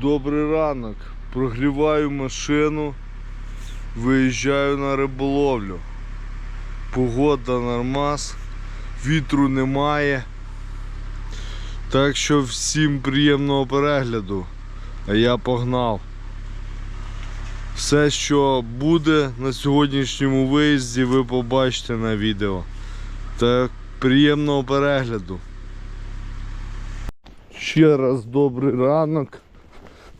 Добрий ранок. Прогріваю машину, виїжджаю на риболовлю. Погода нормас, вітру немає. Так що всім приємного перегляду. А я погнав. Все, що буде на сьогоднішньому виїзді, ви побачите на відео. Так, приємного перегляду. Ще раз добрий ранок.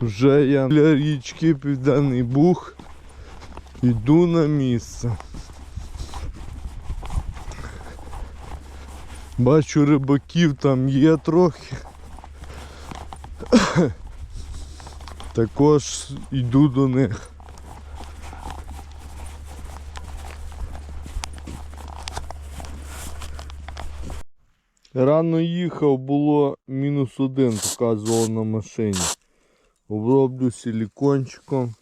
Вже я для річки Південний Буг. Йду на місце. Бачу рибаків там є трохи. Також йду до них. Рано їхав, було мінус один, показувало на машині. Оброблю силікончиком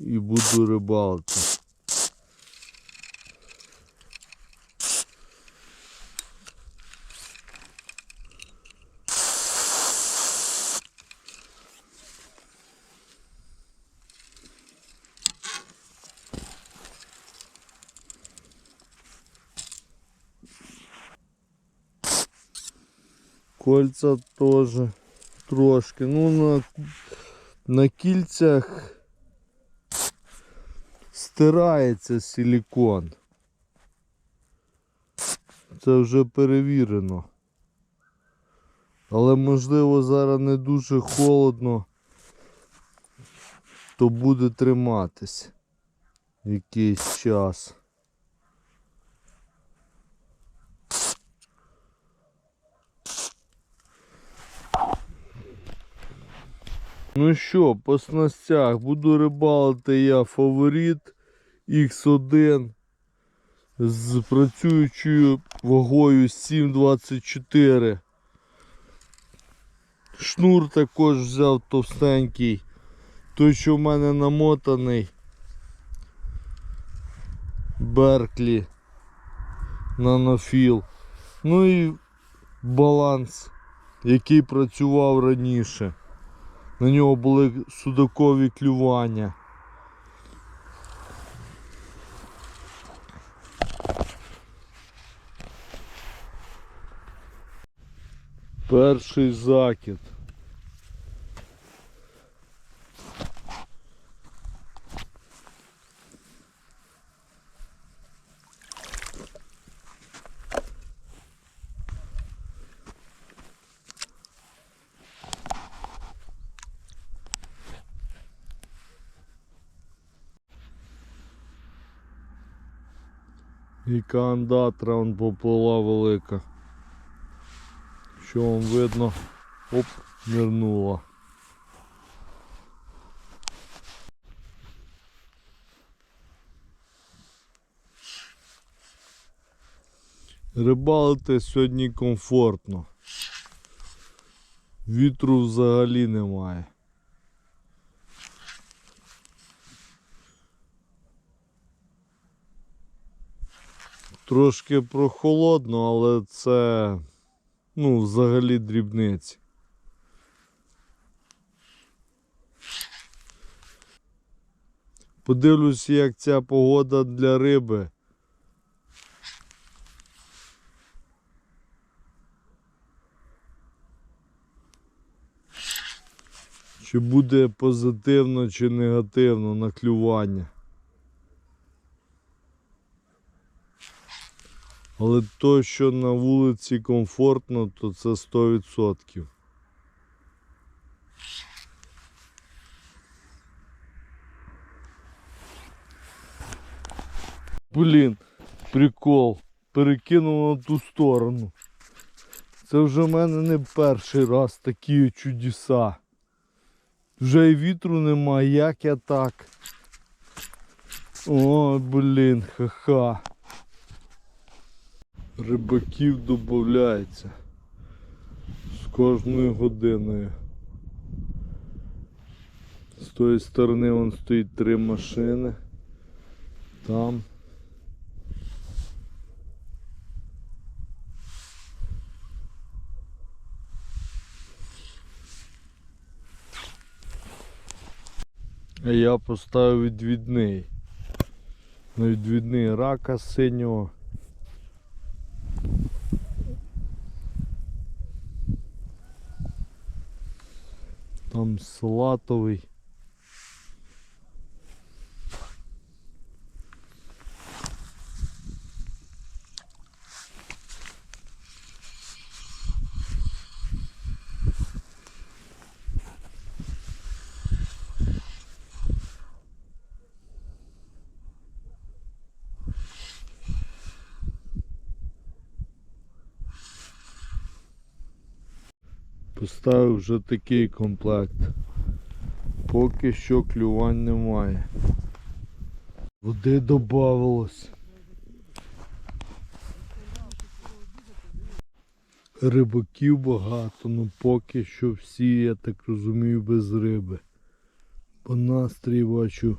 і буду рибалити. Кольца теж трошки. Ну на, на кільцях стирається силікон. Це вже перевірено. Але можливо зараз не дуже холодно, то буде триматись якийсь час. Ну що, по снастях буду рибалити я фаворит X1 з працюючою вагою 7,24. Шнур також взяв товстенький. Той, що в мене намотаний. Берклі нанофіл. Ну і баланс, який працював раніше. На нього були судакові клювання. Перший закид. Яка андатра он поплила велика. Що вам видно? Оп, нирнула. Рибалити сьогодні комфортно. Вітру взагалі немає. Трошки прохолодно, але це ну, взагалі дрібниці. Подивлюсь, як ця погода для риби. Чи буде позитивно чи негативно на Але то, що на вулиці комфортно, то це 100%. Блін, прикол. Перекинув на ту сторону. Це вже в мене не перший раз такі чудеса. Вже і вітру немає, як я так. О, блін, ха-ха рибаків додається з кожною годиною. З тої сторони вон стоїть три машини. Там. А я поставив відвідний. На відвідний рака синього. Там Поставив вже такий комплект. Поки що клювань немає. Води додавалось. Рибаків багато, ну поки що всі, я так розумію, без риби. По настрій бачу.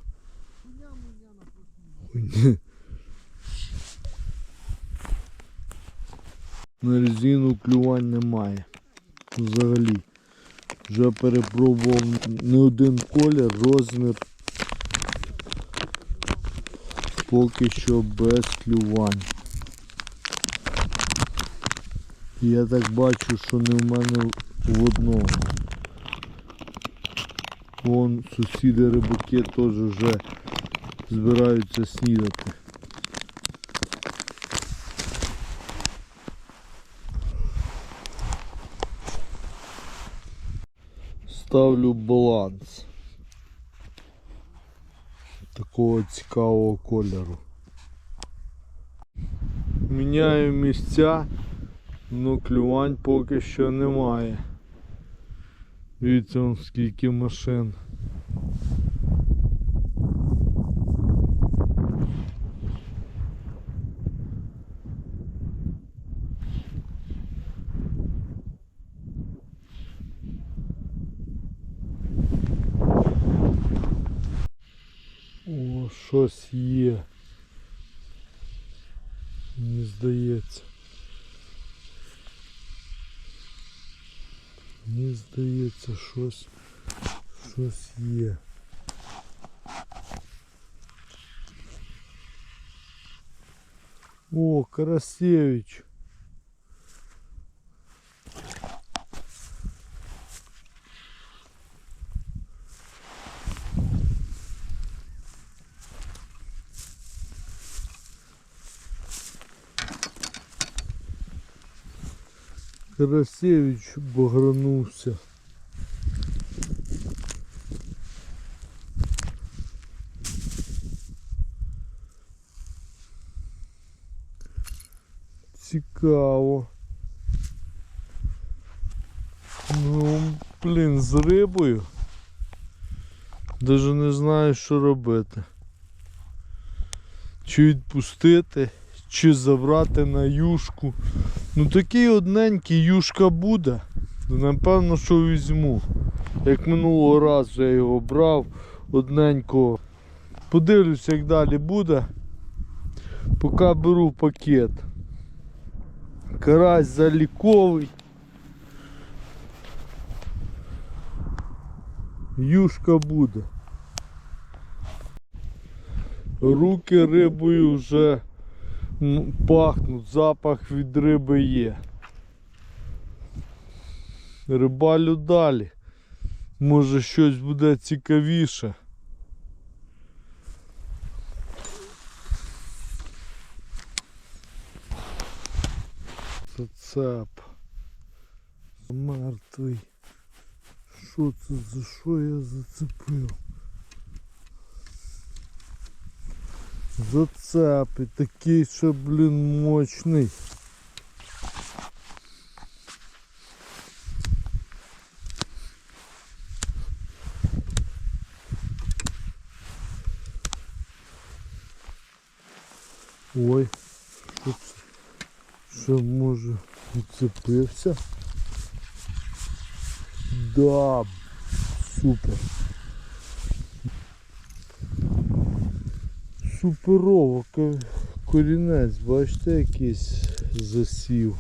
На резину клювань немає. Взагалі. Вже перепробував не один колір, розмір. Поки що без клювань. Я так бачу, що не в мене в одному. Вон сусіди рибаки теж вже збираються снідати. Ставлю баланс такого цікавого кольору. Міняю місця, але клювань поки що немає. Дивіться скільки машин. Мені здається. Мені здається, щось, щось є. О, Карасевич. Карасевич багранувся. Цікаво. Ну, блін, з рибою. Даже не знаю, що робити. Чи відпустити, чи забрати на юшку. Ну такий одненький юшка буде. Напевно, що візьму. Як минулого разу я його брав одненького. Подивлюсь, як далі буде. Поки беру пакет. Карась заліковий. Юшка буде. Руки рибою вже м, пахнуть, запах від риби є. Рибалю далі. Може щось буде цікавіше. Зацеп. Мертвий. Що це за що я зацепив? Зацепи такий, що, блін, мощний. Ой, що це? Що може відцепився? Да, супер. Суперово, корінець, бачите, якийсь засів.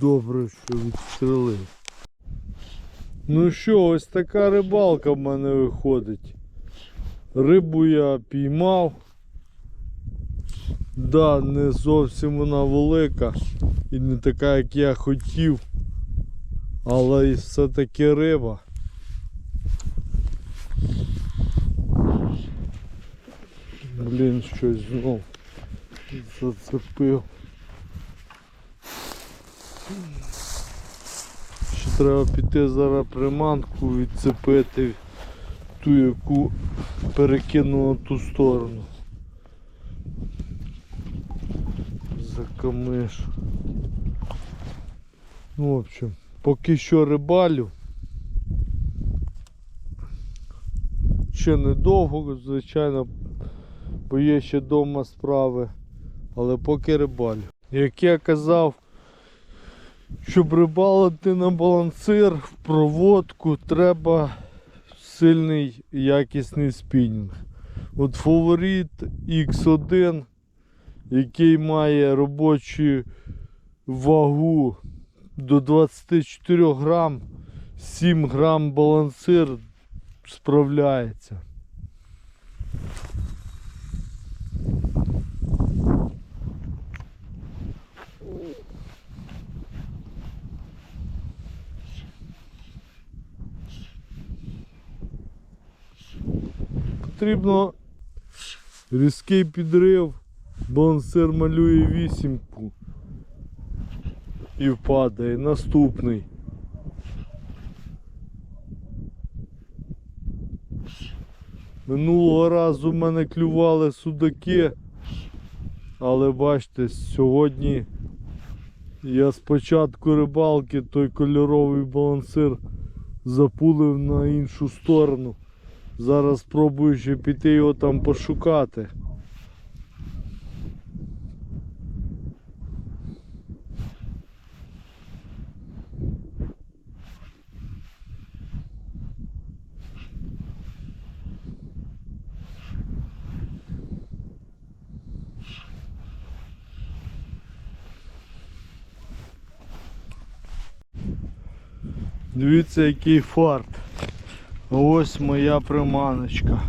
Добре, що відстрелив. Ну що, ось така рибалка в мене виходить. Рибу я піймав. Да, не зовсім вона велика і не така, як я хотів. Але все-таки риба. Блін, щось знов зацепив. Ще треба піти зараз приманку відцепити ту, яку перекину на ту сторону. За камиш. Ну, в общем, поки що рибалю. Ще недовго, звичайно, бо є ще вдома справи, але поки рибалю. Як я казав, щоб рибалити на балансир в проводку, треба сильний якісний спінінг. От фаворит X1, який має робочу вагу до 24 грам, 7 грам балансир справляється. Потрібно різкий підрив, балансир малює вісімку і впадає. Наступний. Минулого разу в мене клювали судаки, але бачите, сьогодні я з початку рибалки той кольоровий балансир запулив на іншу сторону. Зараз спробую ще піти його там пошукати. Дивіться, який фарт. Ось моя приманочка.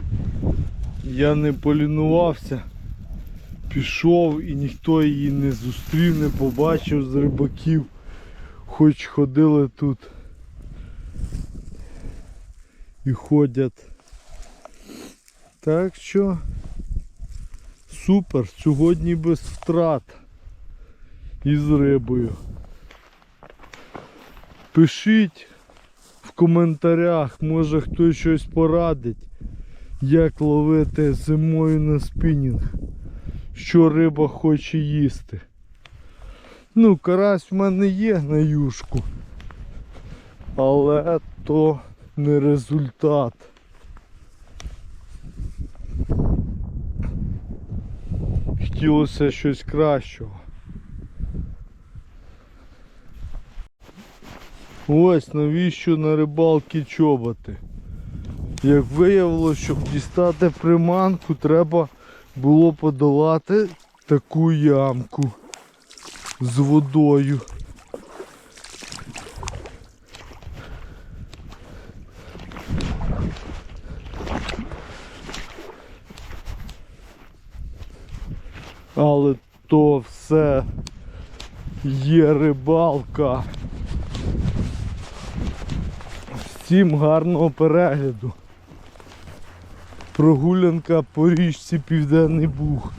Я не полінувався, пішов і ніхто її не зустрів, не побачив з рибаків, хоч ходили тут і ходять. Так що супер, сьогодні без втрат із рибою. Пишіть коментарях, може хтось щось порадить, як ловити зимою на спінінг, що риба хоче їсти. Ну, карась в мене є на юшку, але то не результат. Хотілося щось кращого. Ось навіщо на рибалки чоботи. Як виявилося, щоб дістати приманку, треба було подолати таку ямку з водою. Але то все є рибалка. Всім гарного перегляду. Прогулянка по річці Південний Буг.